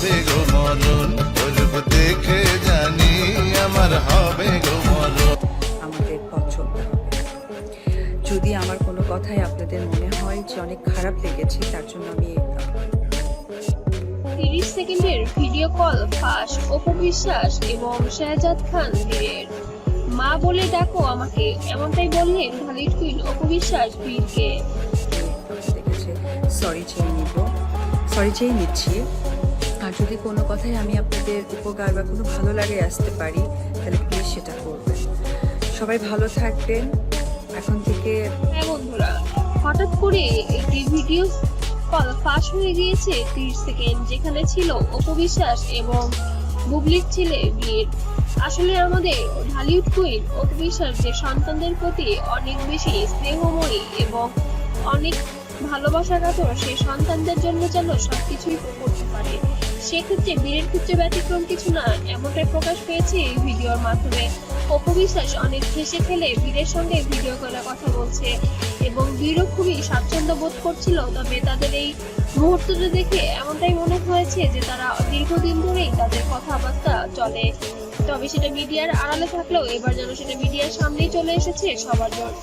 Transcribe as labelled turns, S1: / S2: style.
S1: হবে গো মরণ? ওর দেখে জানি আমার হবে গো মরণ।
S2: আমাদের পথ চলতে হবে। যদি আমার কোনো কথাই আপনাদের মনে হয় যে অনেক খারাপ লেগেছে তার জন্য আমি
S3: তিরিশ সেকেন্ডের ভিডিও কল ফাঁস অপু বিশ্বাস এবং শাহজাদ খান বীরের মা বলে ডাকো আমাকে এমনটাই বললেন খালিদ কুইন অপু বিশ্বাস বীরকে
S2: সরি চেয়ে নিব। সরি চেয়ে নিচ্ছি। আর যদি কোনো কথাই আমি আপনাদের উপকার বা কোনো ভালো লাগে আসতে পারি, তাহলে প্লিজ সেটা করবেন। সবাই ভালো থাকবেন। এখন থেকে
S3: হ্যাঁ বন্ধুরা, হঠাৎ করে একটি ভিডিও ফাঁস হয়ে গিয়েছে তিরিশ সেকেন্ড, যেখানে ছিল অপবিশ্বাস এবং বুবলির ছেলে বীর আসলে আমাদের ঢালিউড কুইন অপবিশ্বাস যে সন্তানদের প্রতি অনেক বেশি স্নেহময়ী এবং অনেক ভালোবাসা কাতর সেই সন্তানদের জন্য যেন সবকিছুই করতে পারে। সেক্ষেত্রে বীরের ক্ষেত্রে ব্যতিক্রম কিছু না, এমনটাই প্রকাশ পেয়েছে এই ভিডিওর মাধ্যমে। অপবিশ্বাস অনেক হেসে খেলে বীরের সঙ্গে ভিডিও কলে কথা বলছে এবং বীরও খুবই স্বাচ্ছন্দ্য বোধ করছিল, তবে তাদের এই মুহূর্তটা দেখে এমনটাই মনে হয়েছে যে তারা দীর্ঘদিন ধরেই তাদের কথাবার্তা চলে। তবে সেটা মিডিয়ার আড়ালে থাকলেও এবার যেন সেটা মিডিয়ার সামনেই চলে এসেছে সবার জন্য